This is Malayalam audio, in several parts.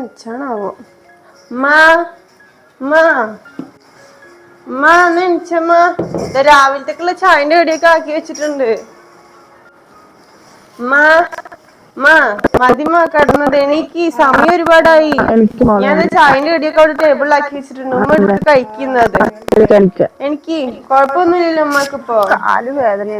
എണിച്ചാണാവോ മാ മാ മാ രാവിലത്തേക്കുള്ള ചായന്റെ കടിയൊക്കെ ആക്കി വെച്ചിട്ടുണ്ട് മാ മാ മതിമ കടന്നത് എനിക്ക് സമയം ഒരുപാടായി ഞാൻ ചായന്റെ കടിയൊക്കെ അവിടെ ടേബിളിലാക്കി വെച്ചിട്ടുണ്ട് ഉമ്മ എടുത്ത് കഴിക്കുന്നത് എനിക്ക് കൊഴപ്പൊന്നുമില്ലല്ലോ ഉമ്മക്കിപ്പോ കാൽ വേദന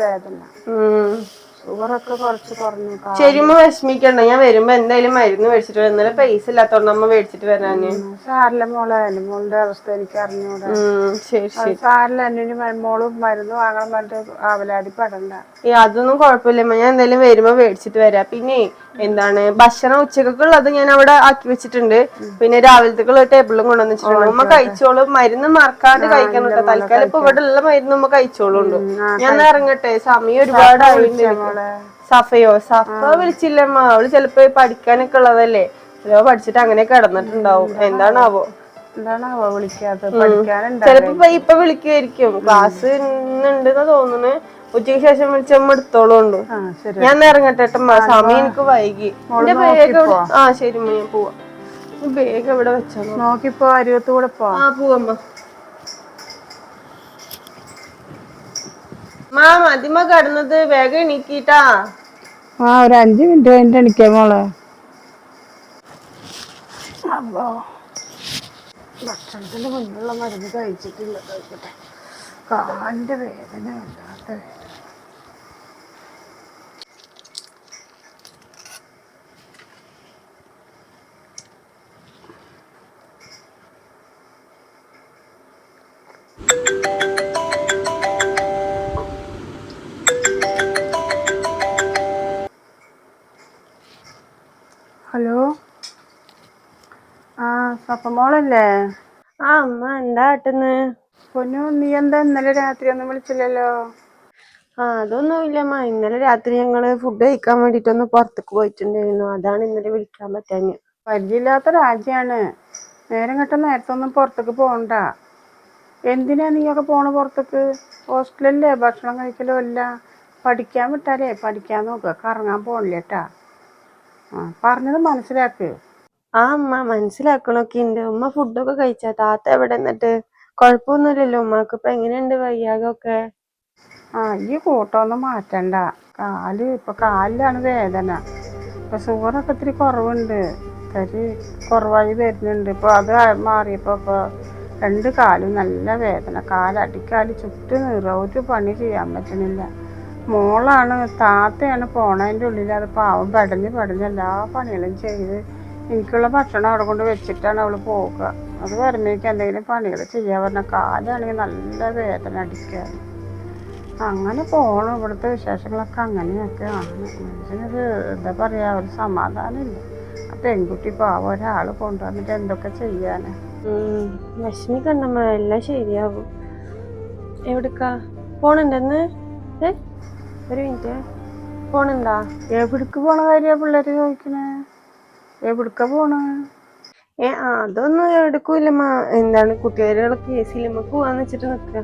വേദന ഉം ഷുഗറൊക്കെ കുറച്ച് കുറഞ്ഞു കാ- ശരിമ്മ വിഷമിക്കണ്ട. ഞാൻ വരുമ്പോ എന്തായാലും മരുന്ന് മേടിച്ചിട്ട് വരാം. ഇന്നലെ പൈസ ഇല്ലാത്തോണ്ട് അമ്മ മേടിച്ചിട്ട് വരാന്. സാറില്ല മോളെ എന്റെ മോളുടെ അവസ്ഥ എനിക്ക് അറിഞ്ഞൂടാ. സാറിലെ സാറില്ല എന്നെ മോൾ മരുന്ന് വാങ്ങണം പറഞ്ഞിട്ട് ആവലാതി പെടണ്ട. അതൊന്നും കുഴപ്പമില്ല ഞാൻ എന്തായാലും വരുമ്പോ മേടിച്ചിട്ട് വരാം. പിന്നെ എന്താണ് ഭക്ഷണം ഉച്ചക്കുള്ളത് ഞാൻ അവിടെ ആക്കി വെച്ചിട്ടുണ്ട്. പിന്നെ രാവിലത്തേക്കുള്ള ടേബിളും കൊണ്ടുവന്ന് വെച്ചിട്ടുണ്ട്. ഉമ്മ കഴിച്ചോളൂ. മരുന്ന് മറക്കാണ്ട് കഴിക്കണം കേട്ടോ. തൽക്കാലം ഇപ്പൊ ഇവിടെ ഉള്ള മരുന്ന് ഉമ്മ കഴിച്ചോളുണ്ട്. ഞാൻ ഇറങ്ങട്ടെ. സമയം ഒരുപാട് ആയിട്ടുണ്ട്. സഫയോ? സഫ വിളിച്ചില്ലമ്മ. അവൾ ചെലപ്പോ പഠിക്കാനൊക്കെ ഉള്ളതല്ലേ. ചിലപ്പോ പഠിച്ചിട്ട് അങ്ങനെ കിടന്നിട്ടുണ്ടാവും. എന്താണാവോ? എന്താണാവോ വിളിക്കാത്തത്? പഠിക്കാനുണ്ട് ചിലപ്പോ ഇപ്പൊ- ഇപ്പൊ വിളിക്കുമായിരിക്കും ക്ലാസ് ഇന്നുണ്ടെന്ന് തോന്നുന്നു ഉച്ചയ്ക്ക് ശേഷം വിളിച്ചമ്മ എടുത്തോളൂണ്ട്. ഞാൻ ഇറങ്ങട്ടെ ഏട്ടമ്മ സമയം എനിക്ക് വൈകി. എന്റെ ബാഗ് എവിടെ? ആ ശരി ഞാൻ പോവാ. ബാഗ് എവിടെ വെച്ചാ നോക്കിപ്പോ അരുവത്ത് കൂടെ പോ ആ പോവമ്മ മാ മതിമ കടന്നത് വേഗം എണീക്കിട്ടാ. ആ ഒരു അഞ്ചു മിനിറ്റ് കഴിഞ്ഞിട്ട് എണീക്കാ മോളെ. അപ്പോ ഭക്ഷണത്തിന് മുന്നുള്ള മരുന്ന് കഴിച്ചിട്ടില്ല. കഴിക്കട്ടെ. കാലിന്റെ വേദന വല്ലാത്ത വേദന. സപ്പമോളല്ലേ ആ അമ്മ എന്താ ആട്ടുന്ന് പൊന്നു നീ എന്താ ഇന്നലെ രാത്രി ഒന്നും വിളിച്ചില്ലല്ലോ? ആ അതൊന്നുമില്ല അമ്മ ഇന്നലെ രാത്രി ഞങ്ങൾ ഫുഡ് കഴിക്കാൻ വേണ്ടിട്ടൊന്ന് പുറത്തേക്ക് പോയിട്ടുണ്ടായിരുന്നു. അതാണ് ഇന്നലെ വിളിക്കാൻ പറ്റാഞ്ഞ് പരിചയമില്ലാത്ത രാജ്യാണ്. നേരം കെട്ട നേരത്തൊന്നും പുറത്തേക്ക് പോകണ്ട. എന്തിനാ നീയൊക്കെ പോണ പുറത്തേക്ക്? ഹോസ്റ്റലല്ലേ? ഭക്ഷണം കഴിക്കലോ അല്ല? പഠിക്കാൻ വിട്ടാലേ? പഠിക്കാൻ നോക്കുക കറങ്ങാൻ പോണില്ലേട്ടാ ആ പറഞ്ഞത് മനസ്സിലാക്ക്. ആ അമ്മ മനസ്സിലാക്കണൊക്കെ ഉണ്ട് ഉമ്മ ഫുഡൊക്കെ കഴിച്ചാ. താത്ത എവിടെ എന്നിട്ട്? കുഴപ്പമൊന്നുമില്ലല്ലോ ഉമ്മക്ക് ഇപ്പൊ എങ്ങനെയുണ്ട് വയ്യാകൊക്കെ ആ ഈ കൂട്ടമൊന്നും മാറ്റണ്ട. കാൽ ഇപ്പൊ കാലിലാണ് വേദന. ഇപ്പൊ ഷുഗറൊക്കെ ഇത്തിരി കുറവുണ്ട്. കരി കുറവായി വരുന്നുണ്ട്. ഇപ്പൊ അത് മാറിയപ്പോ ഇപ്പൊ രണ്ട് കാലും നല്ല വേദന. കാലടിക്കാൽ ചുറ്റ് നീറ. ഒരു പണി ചെയ്യാൻ പറ്റണില്ല. മോളാണ് താത്തയാണ് പോണതിന്റെ ഉള്ളിൽ അത് പാവം പടഞ്ഞ് പടഞ്ഞ് എല്ലാ പണികളും ചെയ്ത് എനിക്കുള്ള ഭക്ഷണം അവിടെ കൊണ്ട് വെച്ചിട്ടാണ് അവൾ പോവുക. അത് വരുന്നേക്ക് എന്തെങ്കിലും പണികൾ ചെയ്യാൻ പറഞ്ഞ കാലാണെങ്കിൽ നല്ല വേദന അടിക്കുക. അങ്ങനെ പോകണം ഇവിടുത്തെ വിശേഷങ്ങളൊക്കെ അങ്ങനെയൊക്കെയാണ് മനുഷ്യനൊരു എന്താ പറയാ ഒരു സമാധാനമില്ല. ആ പെൺകുട്ടി പാവം ഒരാൾ കൊണ്ടുവന്നിട്ട് എന്തൊക്കെ ചെയ്യാന്? വിഷമിക്കണ്ടമ്മ എല്ലാം ശരിയാവും. എവിടക്കാ? പോണുണ്ടെന്ന്? ഏ? ഒരു മിനിറ്റ്. പോണുണ്ടാ? എവിടേക്ക് പോണ കാര്യ പിള്ളേര് ചോദിക്കണേ? എവിടക്ക പോണ? ഏ അതൊന്നും എടുക്കൂലമ്മ. എന്താണ് കുട്ടികളുടെ സിനിമക്ക് പോവാന്ന് വെച്ചിട്ട് നിക്ക.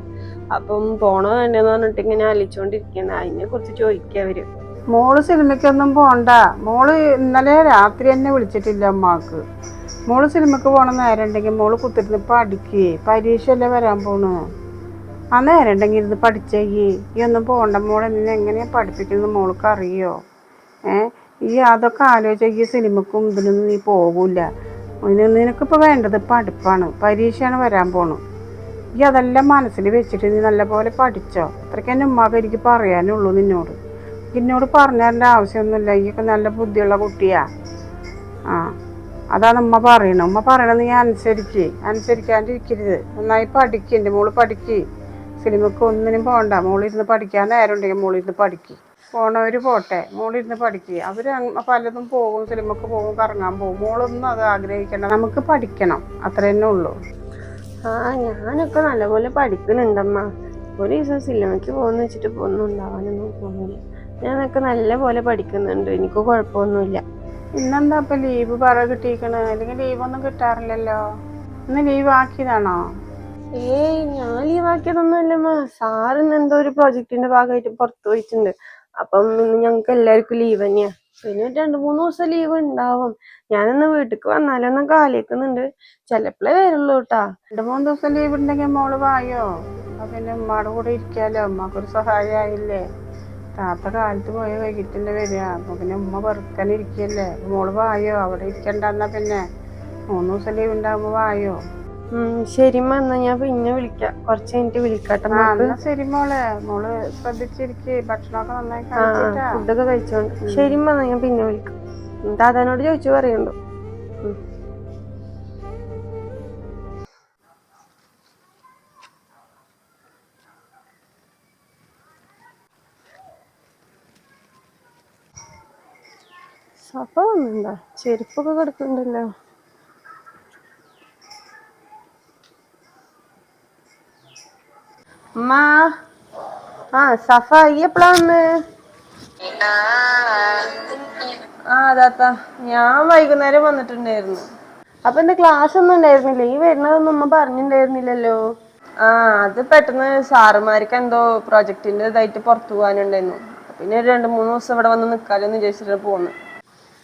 അപ്പം പോണോ വേണ്ടെന്ന് പറഞ്ഞിട്ട് ഇങ്ങനെ അലിച്ചോണ്ടിരിക്കണ. അതിനെ കുറിച്ച് ചോദിക്കുക മോൾ സിനിമയ്ക്കൊന്നും പോണ്ട. മോൾ ഇന്നലെ രാത്രി തന്നെ വിളിച്ചിട്ടില്ല അമ്മയ്ക്ക് മോൾ സിനിമക്ക് പോണ നേരം ഉണ്ടെങ്കിൽ മോൾ കുത്തിരുന്ന് പഠിക്കേ. പരീക്ഷയല്ലേ വരാൻ പോണു. ആ നേരം ഉണ്ടെങ്കിൽ ഇരുന്ന് പഠിച്ചേ ഈ ഒന്നും പോണ്ട. നിന്നെ എങ്ങനെയാ പഠിപ്പിക്കുന്നത് മോൾക്ക് അറിയോ ഏ? ഈ അതൊക്കെ ആലോചിച്ച ഈ സിനിമക്കും ഇതിനൊന്നും നീ പോകൂല. നിന- നിനക്കിപ്പോൾ വേണ്ടത് പഠിപ്പാണ്. പരീക്ഷയാണ് വരാൻ പോണു. ഈ അതെല്ലാം മനസ്സിൽ വെച്ചിട്ട് നീ നല്ലപോലെ പഠിച്ചോ. അത്രയ്ക്ക് എന്റെ ഉമ്മാക്ക് എനിക്ക് പറയാനുള്ളൂ നിന്നോട്. എന്നോട് പറഞ്ഞതിന്റെ ആവശ്യമൊന്നുമില്ല. ഈയൊക്കെ നല്ല ബുദ്ധിയുള്ള കുട്ടിയാ. ആ അതാണ് ഉമ്മ പറയണത്. ഉമ്മ പറയണത് നീ അനുസരിക്ക്. അനുസരിക്കാണ്ടിരിക്കരുത്. നന്നായി പഠിക്ക്. എന്റെ മോൾ പഠിക്ക്. സിനിമക്ക് ഒന്നിനും പോകണ്ട മോളിരുന്ന് പഠിക്കാൻ നേരം ഉണ്ടെങ്കിൽ മോളിരുന്ന് പഠിക്ക്. പോണവർ പോട്ടെ. മോളിരുന്ന് പഠിക്കുക അവർ പലതും പോകും സിനിമക്ക് പോകും കറങ്ങാൻ പോകും. മോളൊന്നും അത് ആഗ്രഹിക്കണ്ട. നമുക്ക് പഠിക്കണം. അത്ര തന്നെ ഉള്ളൂ. ആ ഞാനൊക്കെ നല്ലപോലെ പഠിക്കുന്നുണ്ടമ്മ. ഒരു ദിവസം സിനിമയ്ക്ക് പോകുന്ന വെച്ചിട്ട് പോകുന്നുണ്ടാവാനൊന്നും പോകുന്നില്ല. ഞാനൊക്കെ നല്ലപോലെ പഠിക്കുന്നുണ്ട്. എനിക്ക് കുഴപ്പമൊന്നുമില്ല. ഇന്നെന്താ ഇപ്പം ലീവ് പറ കിട്ടിയിരിക്കണേ അല്ലെങ്കിൽ ലീവൊന്നും കിട്ടാറില്ലല്ലോ. ഇന്ന് ലീവ് ആക്കിയതാണോ? ഏയ് ഞാൻ ലീവാക്കിയതൊന്നുമില്ലമ്മ സാറിന് എന്തോ ഒരു പ്രൊജക്ടിന്റെ ഭാഗമായിട്ട് പുറത്തു പോയിട്ടുണ്ട്. അപ്പം ഞങ്ങൾക്ക് എല്ലാവർക്കും ലീവ് തന്നെയാ. പിന്നെ രണ്ടു മൂന്ന് ദിവസം ലീവ് ഉണ്ടാവും. ഞാനിന്ന് വീട്ടിക്ക് വന്നാലൊന്നും കാലിക്കുന്നുണ്ട് ചിലപ്പോഴേ വരുള്ളൂ കേട്ടാ രണ്ട് മൂന്ന് ദിവസം ലീവ് ഉണ്ടെങ്കിൽ മോൾ വായോ? പിന്നെ ഉമ്മയുടെ കൂടെ ഇരിക്കാലോ? ഉമ്മക്കൊരു സഹായമായില്ലേ താത്ത കാലത്ത് പോയ വൈകിട്ടല്ലേ വരിക. അപ്പൊ പിന്നെ ഉമ്മ വെറുക്കാൻ ഇരിക്കല്ലേ? മോൾ വായോ? അവിടെ ഇരിക്കണ്ടെന്നാ പിന്നെ. മൂന്ന് ദിവസം ലീവ് ഉണ്ടാകുമ്പോ വായോ? ശരിമ്മ എന്നാ ഞാൻ പിന്നെ വിളിക്കാം. കുറച്ച് കഴിഞ്ഞിട്ട് വിളിക്കാട്ടെ ശരി മോളെ. മോൾ ശ്രദ്ധിച്ചിരിക്ക്. ഭക്ഷണമൊക്കെ നന്നായി ഫുഡൊക്കെ കഴിച്ചോണ്ട്. ശരിമ്മ എന്നാ ഞാൻ പിന്നെ വിളിക്കാം. ദാദാനോട് ചോദിച്ചു പറയണ്ടോ? സഫ വന്നിട്ടുണ്ടോ ചെരുപ്പൊക്കെ കിടക്കുന്നുണ്ടല്ലോ. അമ്മ ആ സഫ വന്ന് ആ താത്ത ഞാൻ വൈകുന്നേരം വന്നിട്ടുണ്ടായിരുന്നു. അപ്പൊ എന്റെ ക്ലാസ് ഒന്നും ഉണ്ടായിരുന്നില്ല? ഈ വരുന്നതൊന്നും ഉമ്മ പറഞ്ഞിട്ടുണ്ടായിരുന്നില്ലല്ലോ. ആ അത് പെട്ടെന്ന് സാറുമാർക്ക് എന്തോ പ്രൊജക്ടിന്റെ ഇതായിട്ട് പുറത്തു പോകാനുണ്ടായിരുന്നു. പിന്നെ രണ്ട് മൂന്ന് ദിവസം ഇവിടെ വന്ന് നിക്കാലോ എന്ന് വിചാരിച്ചിട്ട് പോന്നു.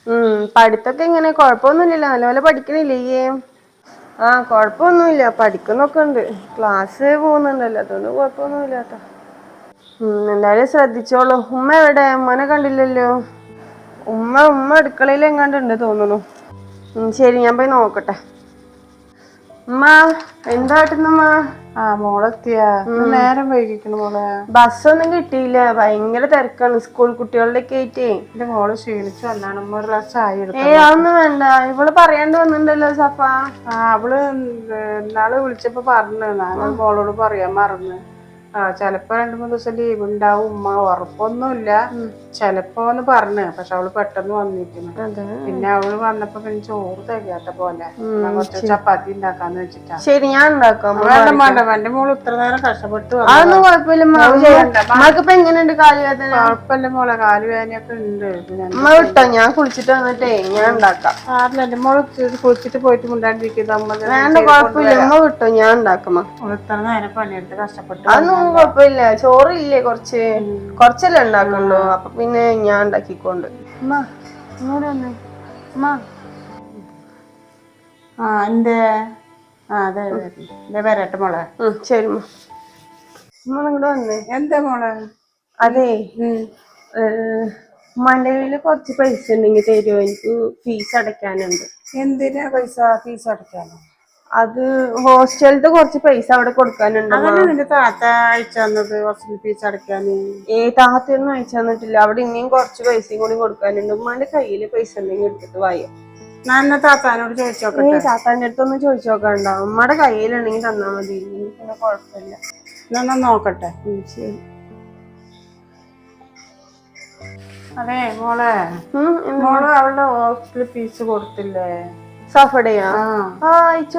ഉം പഠിത്തൊക്കെ ഇങ്ങനെ കുഴപ്പമൊന്നുമില്ലല്ലോ. നല്ലപോലെ പഠിക്കണില്ലേ? ആ കുഴപ്പമൊന്നുമില്ല പഠിക്കുന്നൊക്കെ ഉണ്ട്. ക്ലാസ് പോകുന്നുണ്ടല്ലോ. അതുകൊണ്ട് കുഴപ്പമൊന്നുമില്ല എന്തായാലും ശ്രദ്ധിച്ചോളൂ. ഉമ്മ എവിടെ? ഉമ്മനെ കണ്ടില്ലല്ലോ. ഉമ്മ ഉമ്മ അടുക്കളയിൽ എങ്ങാണ്ടുണ്ട് തോന്നുന്നു. ശരി ഞാൻ പോയി നോക്കട്ടെ. ഉമ്മ എന്താ കാട്ടുന്നമ്മ ആ മോളെത്തിയാ. നേരം വൈകിക്കണു മോളെ. ബസ്സൊന്നും കിട്ടിയില്ല. ഭയങ്കര തിരക്കാണ്. സ്കൂൾ കുട്ടികളുടെ ഒക്കെ ആയിട്ടേ. എന്റെ മോൾ ക്ഷീണിച്ചു. വന്നാണ് ഉമ്മ ഒരു ഗ്ലാസ് ചായ എടുത്തു ഏ അതൊന്നും വേണ്ട. ഇവൾ പറയാണ്ട് വന്നിണ്ടല്ലോ സഫ. ആ അവൾ ഇന്നാൾ വിളിച്ചപ്പോ പറഞ്ഞു. ഞാൻ മോളോട് പറയാൻ മറന്ന്. ആ ചിലപ്പോ രണ്ടു മൂന്ന് ദിവസം ലീവ് ഉണ്ടാവും ഉമ്മ ഉറപ്പൊന്നുമില്ല ചിലപ്പോന്ന് പറഞ്ഞു പക്ഷെ അവൾ പെട്ടെന്ന് വന്നിരിക്കുന്നു. പിന്നെ അവൾ വന്നപ്പോ പിന്നെ ചോറ് തികയാത്ത പോലെ. കുറച്ച് ചപ്പാത്തി ഉണ്ടാക്കാന്ന് വെച്ചിട്ടാ. ശരി ഞാൻ ഉണ്ടാക്കാം വേണ്ട വേണ്ട എന്റെ മോൾ ഇത്ര നേരം കഷ്ടപ്പെട്ട് അതൊന്നും കുഴപ്പമില്ല എങ്ങനെയുണ്ട് കാലുവേദന കുഴപ്പമില്ല മോളെ. കാലുവേദനയൊക്കെ ഉണ്ട് പിന്നെ അമ്മ വിട്ടോ? ഞാൻ കുളിച്ചിട്ട് വന്നിട്ടേ ഞാൻ ഉണ്ടാക്കാം സാറില്ല എന്റെ മോൾ കുളിച്ചിട്ട് പോയിട്ട് മുണ്ടാണ്ടിരിക്കുന്നത് അമ്മ വേണ്ട കുഴപ്പമില്ല. ഉമ്മ വിട്ടോ? ഞാൻ ഉണ്ടാക്കാം ഇത്ര നേരം പണിയെടുത്ത് കഷ്ടപ്പെട്ടു അതൊന്നും കുഴപ്പമില്ല. ചോറില്ലേ കുറച്ച്. കുറച്ചല്ലേ ഉണ്ടാക്കണ്ടോ അപ്പൊ പിന്നെ ഞാൻ ഉണ്ടാക്കിക്കൊണ്ട്. ആ ആ അതെ വരട്ടെ മോളെ? ശരി വന്നേ. എന്താ മോളെ? അതെ. ഏഹ്, ഉമ്മാന്റെ കയ്യിൽ കുറച്ച് പൈസ ഉണ്ടെങ്കിൽ തരുമോ എനിക്ക് ഫീസ് അടയ്ക്കാനുണ്ട്. എന്തിനാ പൈസ? ഫീസ് അടയ്ക്കാനോ? അത് ഹോസ്റ്റലിലത്തെ കുറച്ച് പൈസ അവിടെ കൊടുക്കാനുണ്ട് അമ്മ. നിന്റെ താത്ത അയച്ചു തന്നത് ഹോസ്റ്റൽ ഫീസ് അടയ്ക്കാന് ഏ താത്തൊന്നും അയച്ചു തന്നിട്ടില്ല. അവിടെ ഇനിയും കുറച്ച് പൈസയും കൂടി കൊടുക്കാനുണ്ട്. ഉമ്മാന്റെ കയ്യിൽ പൈസ ഉണ്ടെങ്കിൽ എടുത്തിട്ട് വായോ ഞാൻ താത്താനോട് ചോദിച്ചു നോക്കട്ടെ? താത്താന്റെ അടുത്തൊന്നും ചോദിച്ചു നോക്കണ്ട. ഉമ്മയുടെ കയ്യിലുണ്ടെങ്കിൽ തന്നാ മതി. പിന്നെ കുഴപ്പമില്ല. എന്നാ നോക്കട്ടെ. ശരി. അതെ മോളെ. മോൾ അവളുടെ ഹോസ്റ്റൽ ഫീസ് കൊടുത്തില്ലേ? സഫടയാ ആ. അയച്ചു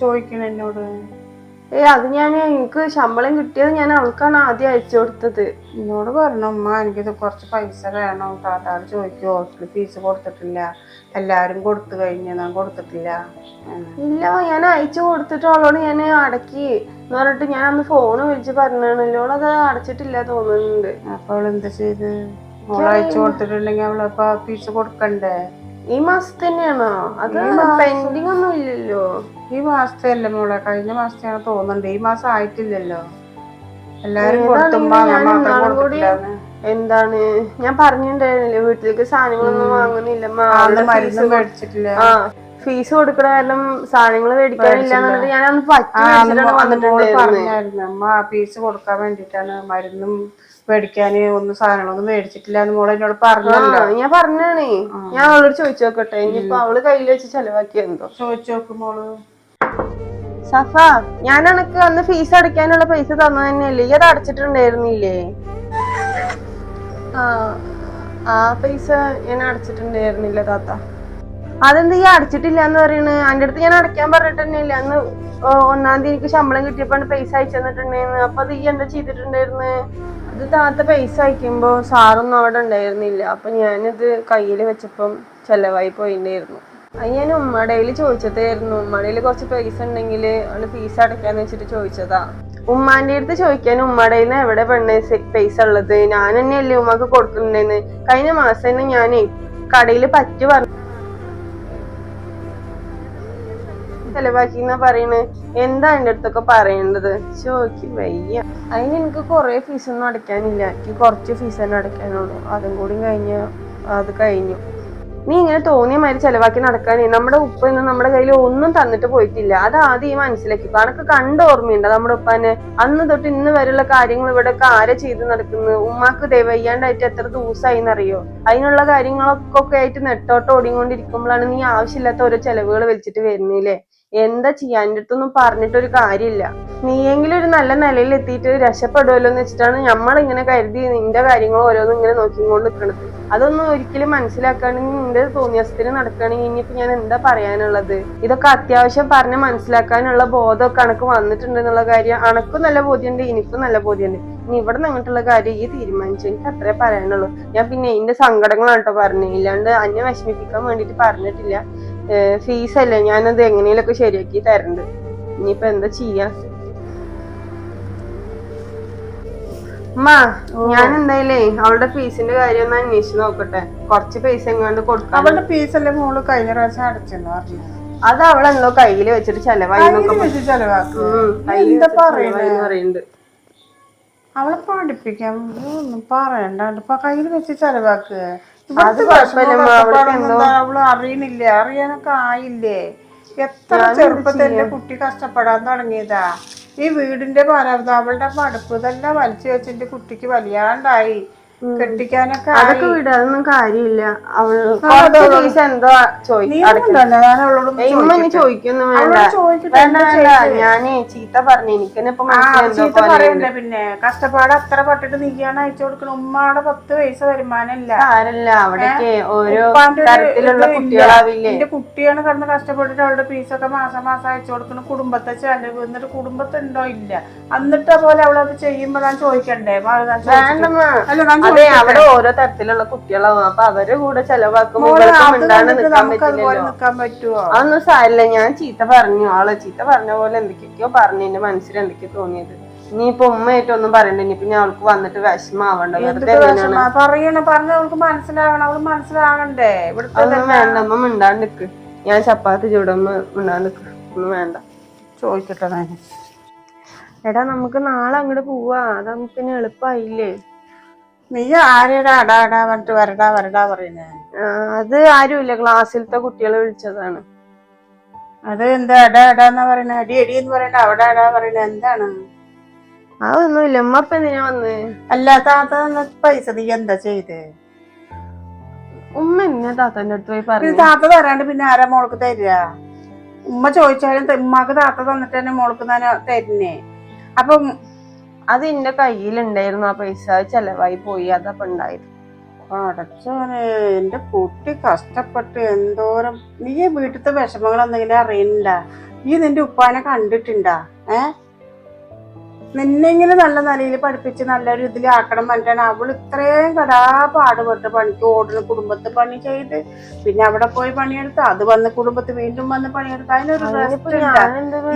ചോദിക്കണ എന്നോട്. ഏ അത് ഞാൻ എനിക്ക് ശമ്പളം കിട്ടിയത് ഞാൻ അവൾക്കാണ് ആദ്യം അയച്ചു കൊടുത്തത്. എന്നോട് പറഞ്ഞു ഉമ്മ എനിക്കിത് കുറച്ച് പൈസ വേണം. താത്താട് ചോദിക്കും ഹോസ്റ്റൽ ഫീസ് കൊടുത്തിട്ടില്ല. എല്ലാവരും കൊടുത്തു കഴിഞ്ഞ് ഞാൻ കൊടുത്തിട്ടില്ല. ഇല്ല ഞാൻ അയച്ചു കൊടുത്തിട്ട് അവളോട് ഞാൻ അടക്കി. എന്ന് പറഞ്ഞിട്ട് ഞാൻ അന്ന് ഫോണ് വിളിച്ച് പറഞ്ഞാണല്ലോ അത് അടച്ചിട്ടില്ല തോന്നുന്നുണ്ട്. അപ്പൊ അവൾ എന്താ ചെയ്ത് അയച്ചു കൊടുത്തിട്ടുണ്ടെങ്കിൽ അവളപ്പ ഫീസ് കൊടുക്കണ്ടേ? ഈ മാസത്തെ തന്നെയാണോ അത് പെൻഡിങ് ഒന്നും ഇല്ലല്ലോ. ഈ മാസത്തെ അല്ലേ മോളെ? കഴിഞ്ഞ മാസത്തെയാണ് തോന്നുന്നുണ്ട്. ഈ മാസം ആയിട്ടില്ലല്ലോ. എല്ലാരും എന്താണ് ഞാൻ പറഞ്ഞിട്ടുണ്ടായിരുന്നില്ലേ വീട്ടിലേക്ക് സാധനങ്ങളൊന്നും വാങ്ങുന്നില്ല. ഫീസ് കൊടുക്കണ കാരണം സാധനങ്ങൾ മേടിക്കാനില്ല ഞാൻ അന്ന് പറ്റി ഫീസ് കൊടുക്കാൻ വേണ്ടിട്ടാണ് മരുന്നും മേടിക്കാന് ഒന്നും സാധനങ്ങളൊന്നും മേടിച്ചിട്ടില്ല എന്ന് മോൾ എന്നോട് പറഞ്ഞല്ലോ. ഞാൻ പറഞ്ഞാണേ. ഞാൻ അവളോട് ചോദിച്ചു നോക്കട്ടെ ഇനിയിപ്പൊ അവൾ കയ്യിൽ വെച്ച് ചെലവാക്കിയെന്തോ ചോദിച്ചു നോക്ക് മോൾ. സഫ ഞാൻ എനക്ക് അന്ന് ഫീസ് അടയ്ക്കാനുള്ള പൈസ തന്നു തന്നെയല്ലേ? ഈ അത് അടച്ചിട്ടുണ്ടായിരുന്നില്ലേ? ആ ആ പൈസ ഞാൻ അടച്ചിട്ടുണ്ടായിരുന്നില്ല താത്ത. അതെന്ത് ഈ അടച്ചിട്ടില്ല എന്ന് പറയണ്? അന്റെ അടുത്ത് ഞാൻ അടയ്ക്കാൻ പറഞ്ഞിട്ട് തന്നെയല്ലേ? അന്ന് ഒന്നാം തീയതി എനിക്ക് ശമ്പളം കിട്ടിയപ്പോഴാണ് പൈസ അയച്ചു തന്നിട്ടുണ്ടായിരുന്നു. അപ്പൊ അത് ഈ എന്താ ചെയ്തിട്ടുണ്ടായിരുന്നു? അത് താത്ത പൈസ അയക്കുമ്പോൾ സാറൊന്നും അവിടെ ഉണ്ടായിരുന്നില്ല. അപ്പം ഞാനിത് കയ്യിൽ വെച്ചപ്പം ചിലവായി പോയിണ്ടായിരുന്നു. അത് ഞാൻ ഉമ്മടയിൽ ചോദിച്ചതായിരുന്നു. ഉമ്മടയിൽ കുറച്ച് പൈസ ഉണ്ടെങ്കിൽ അവൾ ഫീസ് അടയ്ക്കാന്ന് വെച്ചിട്ട് ചോദിച്ചതാ. ഉമ്മാന്റെ അടുത്ത് ചോദിക്കാൻ ഉമ്മടയിൽ എവിടെ പെണ്ണെ പൈസ ഉള്ളത്? ഞാൻ തന്നെയല്ലേ ഉമ്മക്ക് കൊടുക്കുന്നുണ്ടെന്ന് കഴിഞ്ഞ മാസം തന്നെ ഞാൻ കടയിൽ പറ്റു പറഞ്ഞു. ചെലവാക്കി എന്നാ എന്താ എന്റെ അടുത്തൊക്കെ പറയേണ്ടത്? ചോക്കി വയ്യ. അതിന് എനിക്ക് കൊറേ ഫീസ് ഒന്നും അടയ്ക്കാനില്ല. എനിക്ക് കുറച്ച് ഫീസ് തന്നെ അടയ്ക്കാനുള്ളൂ. അതും കൂടി കഴിഞ്ഞ അത് കഴിഞ്ഞു. നീ ഇങ്ങനെ തോന്നിയ മാതിരി ചെലവാക്കി നടക്കാനേ. നമ്മുടെ ഉപ്പ ഇന്ന് നമ്മുടെ കയ്യിൽ ഒന്നും തന്നിട്ട് പോയിട്ടില്ല. അത് ആദ്യം ഈ മനസ്സിലാക്കി. കണക്ക് കണ്ട ഓർമ്മയുണ്ട്? നമ്മുടെ ഉപ്പാനെ? അന്ന് തൊട്ട് ഇന്ന് വരെയുള്ള കാര്യങ്ങൾ ഇവിടെ ഒക്കെ ആരെ ചെയ്ത് നടക്കുന്നത് ഉമ്മാക്ക് ദേ വയ്യാണ്ടായിട്ട് എത്ര ദിവസമായി എന്നറിയോ അതിനുള്ള കാര്യങ്ങളൊക്കെ ആയിട്ട് നെട്ടോട്ട് ഓടിക്കൊണ്ടിരിക്കുമ്പോഴാണ് നീ ആവശ്യമില്ലാത്ത ഓരോ ചെലവുകൾ വലിച്ചിട്ട് വരുന്നില്ലേ എന്താ ചെയ്യാൻ എന്റെ അടുത്തൊന്നും പറഞ്ഞിട്ടൊരു കാര്യമില്ല. നീയെങ്കിലും ഒരു നല്ല നിലയിൽ എത്തിയിട്ട് രക്ഷപ്പെടുമല്ലോ എന്ന് വെച്ചിട്ടാണ് നമ്മളിങ്ങനെ കരുതി നിന്റെ കാര്യങ്ങൾ ഓരോന്നും ഇങ്ങനെ നോക്കിക്കൊണ്ട് നിൽക്കണത് അതൊന്നും ഒരിക്കലും മനസ്സിലാക്കുകയാണെങ്കിൽ നിന്റെ തോന്നിയസ്ഥിതി നടക്കുകയാണെങ്കിൽ ഇനിയിപ്പോ ഞാൻ എന്താ പറയാനുള്ളത്? ഇതൊക്കെ അത്യാവശ്യം പറഞ്ഞ് മനസ്സിലാക്കാനുള്ള ബോധമൊക്കെ അണക്ക് വന്നിട്ടുണ്ട് എന്നുള്ള കാര്യം അണക്കും നല്ല ബോധ്യമുണ്ട് എനിക്കും നല്ല ബോധ്യമുണ്ട്. ഇനി ഇവിടെ നിന്നിട്ടുള്ള കാര്യം ഈ തീരുമാനിച്ചു എനിക്ക് അത്രേ പറയാനുള്ളൂ. ഞാൻ പിന്നെ എന്റെ സങ്കടങ്ങളാണ് കേട്ടോ പറഞ്ഞത്. ഇല്ലാണ്ട് അന്നെ വിഷമിപ്പിക്കാൻ വേണ്ടിട്ട് പറഞ്ഞിട്ടില്ല. ഫീസ് അല്ലേ? ഞാനത് എങ്ങനെയൊക്കെ ശരിയാക്കി തരണ്ട്. ഇനിയിപ്പോ എന്താ ചെയ്യാ? അമ്മ ഞാൻ എന്തായാലേ അവളുടെ ഫീസിന്റെ കാര്യം ഒന്ന് അന്വേഷിച്ച് നോക്കട്ടെ. കുറച്ച് പൈസ എങ്ങാണ്ട് കൊടുക്കാം അവളുടെ ഫീസല്ലേ മോൾ കഴിഞ്ഞ പ്രാവശ്യം അടച്ചെന്ന് പറഞ്ഞു അത് അവളെന്തോ കയ്യിൽ വെച്ചിട്ട് ചെലവായി പറയുന്നുണ്ട് അവളെ പഠിപ്പിക്കാൻ ഒന്നും പറയണ്ട. കയ്യിൽ വെച്ച് ചെലവാക്കുക അത് കുഴപ്പമില്ല, അവൾ അറിയണില്ലേ? അറിയാനൊക്കെ ആയില്ലേ? എത്ര ചെറുപ്പത്തിൽ എന്റെ കുട്ടി കഷ്ടപ്പെടാൻ തുടങ്ങിയതാ? ഈ വീടിന്റെ പരവതാവളുടെ മടുപ്പ് തന്നെ വലിച്ചു വെച്ച് എന്റെ കുട്ടിക്ക് വലിയാണ്ടായി. കെട്ടിക്കാനൊക്കെ. അതൊക്കെ വിട അതൊന്നും കാര്യമില്ല. അവൾ എന്തോ ചോദിക്കും. ചോദിക്കൊന്നും വേണ്ട. വേണ്ട ഞാനേ ചീത്ത പറഞ്ഞു എനിക്കെന്നെ ഇപ്പൊ ചീത്ത പറയണ്ടേ പിന്നെ. കഷ്ടപ്പാട് അത്ര പട്ടിട്ട് നീയാണ് അയച്ചു കൊടുക്കണം ഉമ്മയുടെ പത്ത് പൈസ വരുമാനമില്ല. സാരല്ല അവിടേക്ക് ഓരോ തരത്തിലുള്ള കുട്ടികളാവില്ലേ? എന്റെ കുട്ടിയാണ് കിടന്ന് കഷ്ടപ്പെട്ടിട്ട് അവളുടെ ഫീസൊക്കെ മാസം മാസം അയച്ചു കൊടുക്കുന്ന കുടുംബത്തെ ചെലവ്. എന്നിട്ട് കുടുംബത്തുണ്ടോ ഇല്ല. എന്നിട്ട് പോലെ അവളത് ചെയ്യുമ്പോഴാണ് ചോദിക്കണ്ടേ? അല്ല അതെ അവിടെ ഓരോ തരത്തിലുള്ള കുട്ടികളാണ്. അപ്പൊ അവരുടെ കൂടെ ചെലവാക്കും നിക്കാൻ പറ്റുമോ അതൊന്നും സാരില്ല ഞാൻ ചീത്ത പറഞ്ഞു. ആൾ ചീത്ത പറഞ്ഞ പോലെ എന്തൊക്കെയൊക്കെയോ പറഞ്ഞു. എന്റെ മനസ്സിൽ എന്തൊക്കെയോ തോന്നിയത്. ഇനിയിപ്പൊ ഉമ്മയായിട്ടൊന്നും പറയണ്ട. ഇനിയിപ്പൊ ഞാൻ അവൾക്ക് വന്നിട്ട് വിഷമാവണ്ട പറയണ പറഞ്ഞ അവൾക്ക് മനസ്സിലാവണം. അവൾ മനസ്സിലാകണ്ടേ ഇവിടുത്തെ അതൊന്നും വേണ്ട. അമ്മ മിണ്ടാണ്ട് നിക്ക്. ഞാൻ ചപ്പാത്തി ചൂടമ്മ മിണ്ടാണ്ട് നിക്ക്. ഒന്നും വേണ്ട. ചോദിക്കട്ടെ ഞാൻ എടാ നമുക്ക് നാളെ അങ്ങോട്ട് പോവാ. അത് നമുക്ക് പിന്നെ എളുപ്പമായില്ലേ നീ ആരെടാ അടാ അടാ പറഞ്ഞിട്ട് വരടാ വരടാ പറയുന്നേ അത് ആരുമില്ല. ക്ലാസ്സിലത്തെ കുട്ടികളെ വിളിച്ചതാണ്. അത് എന്താ അടാ അടാന്ന പറയണേ അടി അടി എന്ന് പറയണ്ട. അവിടെ അടാ പറയണേ എന്താണ്? അതൊന്നുമില്ല ഉമ്മ ഇപ്പൊ എന്തിനാ വന്ന്? അല്ല താത്ത തന്ന പൈസ നീ എന്താ ചെയ്ത്? ഉമ്മ എന്നെ താത്തന്റെ അടുത്ത് പോയി പറഞ്ഞു. താത്ത തരാണ്ട് പിന്നെ ആരാ മോൾക്ക് തരിക? ഉമ്മ ചോദിച്ചാലും ത- ഉമ്മാക്ക് താത്ത തന്നിട്ട് തന്നെ മോൾക്ക് തന്നെ തരുന്നേ. അപ്പം അത് എന്റെ കയ്യിലുണ്ടായിരുന്നു ആ പൈസ ചെലവായി പോയി അതപ്പൊ ഉണ്ടായത് അടച്ചോനെ എന്റെ കുട്ടി കഷ്ടപ്പെട്ട് എന്തോരം നീ വീട്ടിലത്തെ വിഷമങ്ങൾ എന്തെങ്കിലും അറിയണ്ട നീ നിന്റെ ഉപ്പാനെ കണ്ടിട്ടുണ്ടാ? ഏ? നിന്നെ ഇങ്ങനെ നല്ല നിലയിൽ പഠിപ്പിച്ച് നല്ലൊരു ഇതിലാക്കണം പറഞ്ഞിട്ടാണ് അവൾ ഇത്രയും കടാ പാടുപെട്ട് പണിക്ക് ഓടുന്ന കുടുംബത്ത് പണി ചെയ്ത് പിന്നെ അവിടെ പോയി പണിയെടുത്ത് അത് വന്ന് കുടുംബത്ത് വീണ്ടും വന്ന് പണിയെടുത്ത് അതിനൊരു റെസ്റ്റ്?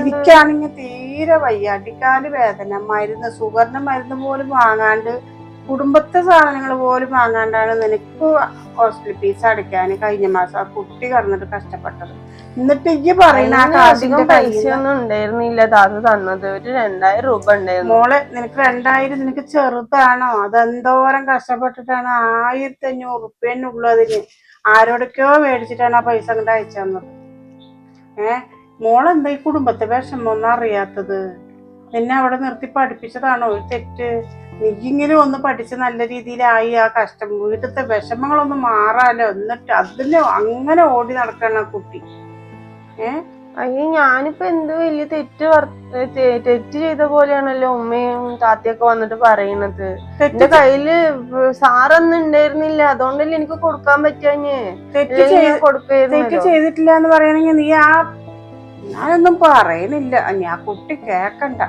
എനിക്കാണെങ്കിൽ തീരെ വയ്യ അടിക്കാൽ വേദന മരുന്ന് സുഗറിന്റെ മരുന്ന് പോലും വാങ്ങാണ്ട് കുടുംബത്തെ സാധനങ്ങൾ പോലും വാങ്ങാണ്ടാണ് നിനക്ക് ഹോസ്റ്റൽ ഫീസ് അടയ്ക്കാൻ കഴിഞ്ഞ മാസം ആ കുട്ടി കടന്നിട്ട് കഷ്ടപ്പെട്ടത്. എന്നിട്ട് ഇജ്ജ് പറയുന്ന ആ കാശിന്റെ പൈസ ഒന്നും ഉണ്ടായിരുന്നില്ല. താത്ത തന്നത് ഒരു രണ്ടായിരം രൂപ ഉണ്ടായിരുന്നു. മോളെ നിനക്ക് രണ്ടായിരം നിനക്ക് ചെറുതാണോ? അതെന്തോരം കഷ്ടപ്പെട്ടിട്ടാണ് ആയിരത്തി അഞ്ഞൂറ് ഉറുപ്പ്യന്നുള്ളതിന്. ആരോടൊക്കെയോ മേടിച്ചിട്ടാണ് ആ പൈസ അങ്ങോട്ട് അയച്ചു തന്നത്. ഏ? മോളെന്താ ഈ കുടുംബത്തെ വിഷമമൊന്നും അറിയാത്തത്? നിന്നെ അവിടെ നിർത്തി പഠിപ്പിച്ചതാണോ ഒരു തെറ്റ്? നീയെങ്കിലും ഒന്ന് പഠിച്ച് നല്ല രീതിയിലായി ആ കഷ്ടം വീട്ടിലത്തെ വിഷമങ്ങളൊന്ന് മാറാലോ. എന്നിട്ട് അതിന് അങ്ങനെ ഓടി നടക്കണം ആ കുട്ടി. ഏ? അയ്യോ ഞാനിപ്പോ എന്ത് വലിയ തെറ്റ് തെറ്റ് ചെയ്ത പോലെയാണല്ലോ ഉമ്മയും താത്തയൊക്കെ വന്നിട്ട് പറയണത്. തെറ്റ് എന്റെ കയ്യിൽ സാറൊന്നും ഉണ്ടായിരുന്നില്ല. അതുകൊണ്ടല്ലേ എനിക്ക് കൊടുക്കാൻ പറ്റാഞ്ഞ്? തെറ്റ് ചെയ്തിട്ടില്ല എന്ന് പറയണെങ്കിൽ നീ ആ ഞാനൊന്നും പറയണില്ല. ഞാൻ കുട്ടി കേക്കണ്ട.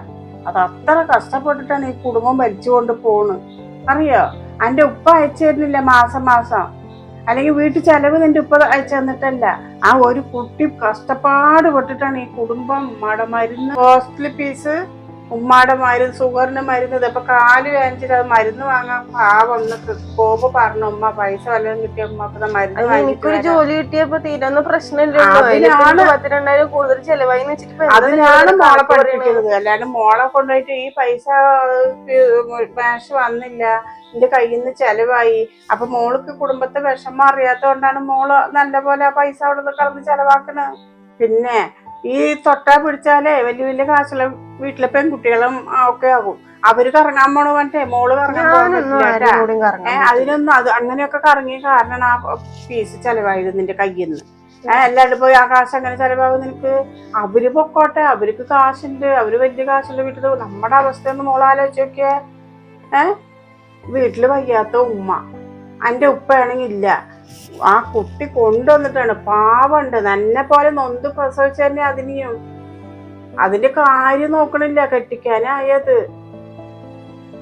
അത് അത്ര കഷ്ടപ്പെട്ടിട്ടാണ് ഈ കുടുംബം ഭരിച്ചുകൊണ്ട് പോണ്. അറിയോ? അന്റെ ഉപ്പ അയച്ചു തരുന്നില്ല മാസം മാസം? അല്ലെങ്കിൽ വീട്ടിൽ ചെലവ് നിന്റെ ഉപ്പ അയച്ചു തന്നിട്ടല്ല. ആ ഒരു കുട്ടി കഷ്ടപ്പാട് പെട്ടിട്ടാണ് ഈ കുടുംബം മട മരുന്ന് ഹോസ്റ്റൽ ഫീസ് ഉമ്മാടെ മരുന്ന് ഷുഗറിന്റെ മരുന്ന് ഇതിപ്പോ കാൽ വേദനിച്ചിട്ട് അത് മരുന്ന് വാങ്ങാൻ പാവം ഒന്ന് പോകുമ്പോ പറഞ്ഞു ഉമ്മ പൈസ വല്ലതും കിട്ടിയ ഉമ്മക്ക് മരുന്ന് എനിക്കൊരു ജോലി കിട്ടിയപ്പോ തീരുന്ന പ്രശ്നമില്ല പത്തിരണ്ടായിരം കൂടുതൽ ചെലവായി അതിനാണ് മോളെ? പഠിപ്പിക്കുന്നത് അല്ലാണ്ട് മോളെ കൊണ്ടുപോയിട്ട് ഈ പൈസ മാഷ് വന്നില്ല. എന്റെ കയ്യിൽ നിന്ന് ചെലവായി. അപ്പൊ മോൾക്ക് കുടുംബത്തെ വിഷമം അറിയാത്തോണ്ടാണ് മോൾ നല്ലപോലെ ആ പൈസ അവിടെ നിന്ന് കളന്ന് ചെലവാക്കണത്. പിന്നെ ഈ തൊട്ട പിടിച്ചാലേ വലിയ വലിയ കാശുള്ള വീട്ടിലെ പെൺകുട്ടികളും ഒക്കെ ആകും. അവർ കറങ്ങാൻ പോണ പറഞ്ഞേ മോൾ കറങ്ങാൻ പോകാൻ അതിനൊന്നും അത് അങ്ങനെയൊക്കെ കറങ്ങിയ കാരണം ആ ഫീസ് ചെലവായത് നിന്റെ കയ്യിൽ നിന്ന് ഏഹ് അല്ലാണ്ട് പോയി ആ കാശ് അങ്ങനെ ചെലവാകും നിനക്ക് അവർ പൊക്കോട്ടെ അവർക്ക് കാശുണ്ട് അവർ വലിയ കാശുള്ള വീട്ടിൽ നമ്മുടെ അവസ്ഥ ഒന്ന് മോളാലോചിച്ച് നോക്കിയേ. ഏഹ് വീട്ടിൽ വയ്യാത്ത ഉമ്മ. എന്റെ ഉപ്പയാണെങ്കിൽ ഇല്ല. ആ കുട്ടി കൊണ്ടുവന്നിട്ടാണ്. പാവണ്ട്. നന്നെ പോലെ നൊന്ത് പ്രസവിച്ച അതിനെയും. അതിന്റെ കാര്യം നോക്കണില്ല. കെട്ടിക്കാനായത്.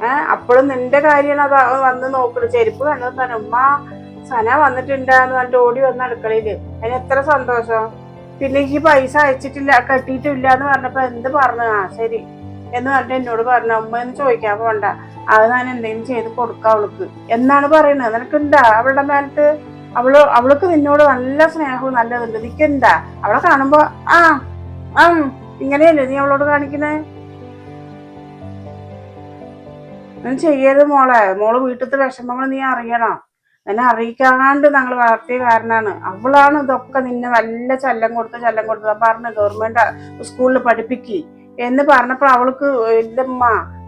ഏ അപ്പോഴും നിന്റെ കാര്യമാണ് അത് വന്ന് നോക്കണത്. ചെരുപ്പ് കണ്ടത് തന്നെ ഉമ്മ സന വന്നിട്ടുണ്ടാന്ന് പറഞ്ഞിട്ട് ഓടി വന്ന അടുക്കളയിൽ അതിന് എത്ര സന്തോഷം. പിന്നെ ഈ പൈസ അയച്ചിട്ടില്ല കെട്ടിയിട്ടില്ല എന്ന് പറഞ്ഞപ്പോ എന്ത് പറഞ്ഞു? ആ ശരി. എന്ന് പറഞ്ഞിട്ട് എന്നോട് പറഞ്ഞു ഉമ്മ എന്ന് ചോദിക്കാൻ പോണ്ട. അത് ഞാൻ എന്തെങ്കിലും ചെയ്ത് കൊടുക്കാം അവൾക്ക്. എന്നാണ് പറയുന്നത്. നിനക്കുണ്ടാ അവളുടെ മേലത്ത് അവൾ അവൾക്ക് നിന്നോട് നല്ല സ്നേഹവും നല്ല നിൽക്കണ്ടാ അവളെ കാണുമ്പോ ആ ആ ഇങ്ങനെയല്ലേ നീ അവളോട് കാണിക്കണേ നീ ചെയ്യരുത് മോളെ. മോൾ വീട്ടിലത്തെ വിഷമങ്ങൾ നീ അറിയണം. എന്നെ അറിയിക്കാണ്ട് ഞങ്ങൾ വളർത്തിയ കാരണമാണ് അവളാണ് ഇതൊക്കെ നിന്നെ നല്ല ചല്ലം കൊടുത്ത് ചല്ലം കൊടുത്ത്. പറഞ്ഞു ഗവൺമെന്റ് സ്കൂളിൽ പഠിപ്പിക്കി. എന്ന് പറഞ്ഞപ്പോൾ അവൾക്ക് ഇല്ലമ്മ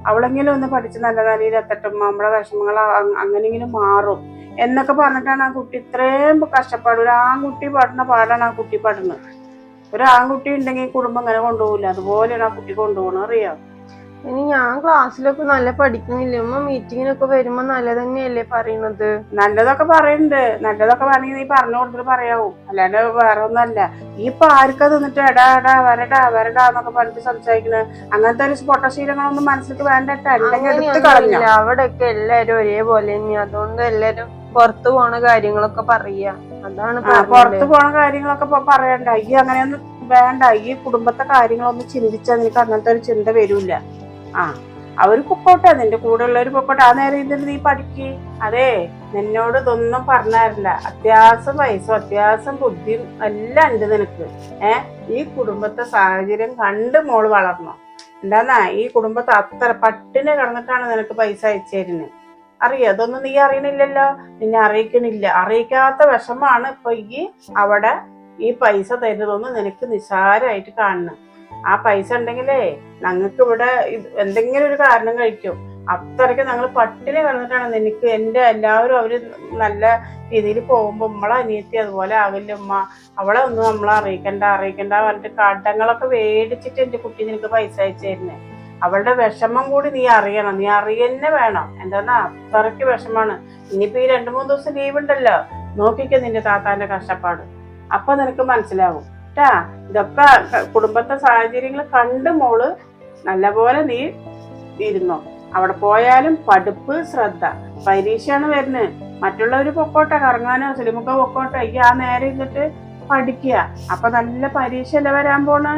അവളെങ്കിലും ഒന്ന് പഠിച്ച് നല്ല നിലയിൽ എത്തട്ടും നമ്മുടെ വിഷമങ്ങൾ അങ്ങനെങ്കിലും മാറും. എന്നൊക്കെ പറഞ്ഞിട്ടാണ് ആ കുട്ടി ഇത്രയും കഷ്ടപ്പാട്. ഒരു ആൺകുട്ടി പാടുന്ന പാടാണ് ആ കുട്ടി പാടുന്നത്. ഒരു ആൺകുട്ടി ഉണ്ടെങ്കിൽ കുടുംബം ഇങ്ങനെ കൊണ്ടുപോകില്ല. അതുപോലെയാണ് ആ കുട്ടി കൊണ്ടുപോകണം അറിയാം? ഇനി ഞാൻ ക്ലാസ്സിലൊക്കെ നല്ല പഠിക്കുന്നില്ല? ഉമ്മ മീറ്റിങ്ങിനൊക്കെ വരുമ്പോ നല്ല തന്നെയല്ലേ പറയണത്? നല്ലതൊക്കെ പറയുന്നുണ്ട് നല്ലതൊക്കെ വേണമെങ്കിൽ നീ പറഞ്ഞു കൊടുത്തിട്ട് പറയാവും. അല്ലാണ്ട് വേറെ ഒന്നല്ല ഈ ഇപ്പൊ ആർക്കാ നിന്നിട്ട് എടാ എടാ വരടാ വരടാ എന്നൊക്കെ പറഞ്ഞിട്ട് സംസാരിക്കണേ? അങ്ങനത്തെ ഒരു പൊട്ടശീലങ്ങളൊന്നും മനസ്സിലേക്ക് വേണ്ടട്ട അല്ലെങ്കിൽ എടുത്ത് കളഞ്ഞോ? അവിടെയൊക്കെ എല്ലാരും ഒരേപോലെ തന്നെയാ. അതുകൊണ്ട് എല്ലാരും പുറത്തു പോണ കാര്യങ്ങളൊക്കെ പറയാ. അതാണ് പുറത്തു പോണ കാര്യങ്ങളൊക്കെ പറയണ്ട. ഈ അങ്ങനെയൊന്നും വേണ്ട. ഈ കുടുംബത്തെ കാര്യങ്ങളൊന്നും ചിന്തിച്ചാൽ നിനക്ക് അങ്ങനത്തെ ഒരു ചിന്ത വരൂല ആ അവർ പൊക്കോട്ടെ നിന്റെ കൂടെ ഉള്ളവര് പൊക്കോട്ടെ. ആ നേരം ഇതിൽ നീ പഠിക്ക്? അതെ നിന്നോട് ഇതൊന്നും പറഞ്ഞാരില്ല. അത്യാവശ്യം വയസ്സും അത്യാവശ്യം ബുദ്ധിയും എല്ലാം ഉണ്ട് നിനക്ക്. ഏ ഈ കുടുംബത്തെ സാഹചര്യം കണ്ട് മോൾ വളർന്നു. എന്താന്നാ ഈ കുടുംബത്തെ അത്ര പട്ടിണി കിടന്നിട്ടാണ് നിനക്ക് പൈസ അയച്ചു തരുന്നത് അറിയാം? അതൊന്നും നീ അറിയണില്ലല്ലോ. നിന്നെ അറിയിക്കണില്ല. അറിയിക്കാത്ത വിഷമാണ് ഇപ്പൊ ഈ അവിടെ ഈ പൈസ തരുന്നതൊന്നും നിനക്ക് നിസാരമായിട്ട് കാണണം. ആ പൈസ ഉണ്ടെങ്കിലേ ഞങ്ങൾക്ക് ഇവിടെ എന്തെങ്കിലും ഒരു കാരണം കഴിക്കും. അത്രയ്ക്ക് ഞങ്ങൾ പട്ടിണി കിടന്നിട്ടാണ് എനിക്ക് എന്റെ എല്ലാവരും അവർ നല്ല രീതിയിൽ പോകുമ്പോൾ നമ്മളെ അനിയത്തി അതുപോലെ ആകില്ല ഉമ്മ. അവളെ ഒന്നും നമ്മളെ അറിയിക്കണ്ട അറിയിക്കണ്ട പറഞ്ഞിട്ട് കടങ്ങളൊക്കെ മേടിച്ചിട്ട് എന്റെ കുട്ടി നിനക്ക് പൈസ അയച്ചു തരുന്നത് അവളുടെ വിഷമം കൂടി നീ അറിയണം. നീ അറിയന്നെ വേണം. എന്താന്നാ? അത്രയ്ക്ക് വിഷമാണ്. ഇനിയിപ്പോ ഈ രണ്ടു മൂന്ന് ദിവസം ലീവ് ഉണ്ടല്ലോ. നോക്കിക്കോ നിന്റെ താത്താന്റെ കഷ്ടപ്പാട്. അപ്പൊ നിനക്ക് മനസ്സിലാവും. ട്ടാ. ഇതൊക്കെ കുടുംബത്തെ സാഹചര്യങ്ങൾ കണ്ട് മോൾ നല്ലപോലെ നീ ഇരുന്നോ. അവിടെ പോയാലും പഠിപ്പ് ശ്രദ്ധ. പരീക്ഷയാണ് വരുന്നത് മറ്റുള്ളവർ പൊക്കോട്ടെ കറങ്ങാനോ സിനിമക്കോ പൊക്കോട്ടെ ഈ ആ നേരെ ഇരുന്നിട്ട് പഠിക്കുക. അപ്പൊ നല്ല പരീക്ഷ അല്ലേ വരാൻ പോണ്?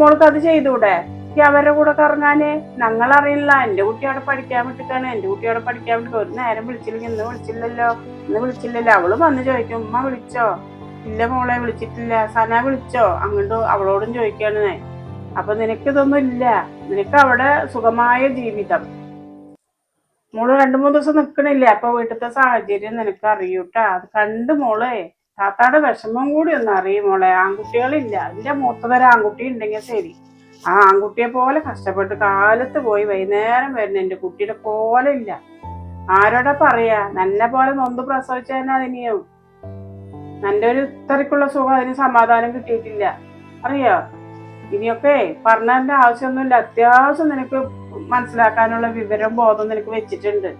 മോൾക്ക് അത് ചെയ്തൂടെ ഈ അവരുടെ കൂടെ കറങ്ങാന്? ഞങ്ങൾ അറിയില്ല എന്റെ കുട്ടി അവിടെ പഠിക്കാൻ വിട്ടിട്ടാണ്. എന്റെ കുട്ടി അവിടെ പഠിക്കാൻ വിട്ടിട്ട് ഒരു നേരം വിളിച്ചില്ലെങ്കിൽ ഇന്ന് വിളിച്ചില്ലല്ലോ. ഇന്ന് വിളിച്ചില്ലല്ലോ. അവൾ വന്ന് ചോദിക്കും ഉമ്മ വിളിച്ചോ? ഇല്ല മോളെ വിളിച്ചിട്ടില്ല. സന വിളിച്ചോ? അങ്ങോട്ട് അവളോടും ചോദിക്കാണ് ഞാൻ. അപ്പൊ നിനക്ക് ഇതൊന്നും ഇല്ല. നിനക്ക് അവിടെ സുഖമായ ജീവിതം. മോൾ രണ്ടു മൂന്ന് ദിവസം നിക്കണില്ലേ? അപ്പൊ വീട്ടിലത്തെ സാഹചര്യം നിനക്ക് അറിയൂട്ടാ അത് കണ്ട് മോളെ താത്താടെ വിഷമം കൂടി ഒന്ന് അറിയും മോളെ. ആൺകുട്ടികളില്ല. എന്റെ മൂത്തതൊരു ആൺകുട്ടി ഉണ്ടെങ്കിൽ ശരി. ആ ആൺകുട്ടിയെ പോലെ കഷ്ടപ്പെട്ട് കാലത്ത് പോയി വൈകുന്നേരം വരുന്ന എന്റെ കുട്ടിയുടെ പോലെ ഇല്ല. ആരോടാ പറയാ? നന്നെ പോലെ നൊന്ത് പ്രസവിച്ചതിന് അതിനെയും നിന്റെ ഒരു ഇത്രക്കുള്ള സുഖം അതിന് സമാധാനം കിട്ടിയിട്ടില്ല. അറിയോ? ഇനിയൊക്കെ പറഞ്ഞതിന്റെ ആവശ്യമൊന്നുമില്ല. അത്യാവശ്യം നിനക്ക് മനസ്സിലാക്കാനുള്ള വിവരം ബോധം നിനക്ക് വെച്ചിട്ടുണ്ട്.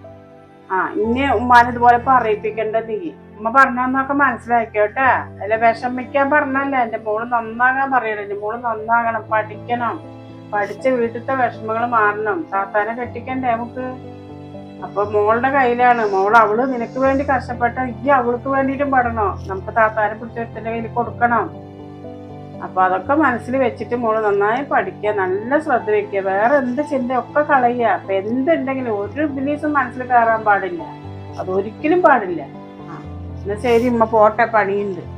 ആ ഇനി ഉമ്മാനെ ഇതുപോലെ പറയിപ്പിക്കേണ്ട നീ. ഉമ്മ പറഞ്ഞൊക്കെ മനസ്സിലാക്കിയോട്ടെ? അല്ല വിഷമിക്കാൻ പറഞ്ഞല്ല എന്റെ മോൾ നന്നാകാൻ പറയണം. എന്റെ മോൾ നന്നാകണം. പഠിക്കണം. പഠിച്ച വീട്ടിലത്തെ വിഷമങ്ങൾ മാറണം. സാത്താനെ കെട്ടിക്കണ്ടേ നമുക്ക്? അപ്പൊ മോളുടെ കയ്യിലാണ്. മോൾ അവൾ നിനക്ക് വേണ്ടി കഷ്ടപ്പെട്ട ഈ അവൾക്ക് വേണ്ടിയിട്ടും പെടണോ. നമുക്ക് താത്താനെ പിടിച്ചെടുത്തിന്റെ കയ്യിൽ കൊടുക്കണം. അപ്പൊ അതൊക്കെ മനസ്സിൽ വെച്ചിട്ട് മോൾ നന്നായി പഠിക്കുക നല്ല ശ്രദ്ധ വെക്കുക. വേറെ എന്ത് ചിന്ത ഒക്കെ കളയുക. അപ്പൊ എന്തുണ്ടെങ്കിലും ഒരു ബിലീസും മനസ്സിൽ കയറാൻ പാടില്ല. അതൊരിക്കലും പാടില്ല. ആ എന്നാ ശരി ഉമ്മ പോട്ടെ പണിയുണ്ട്.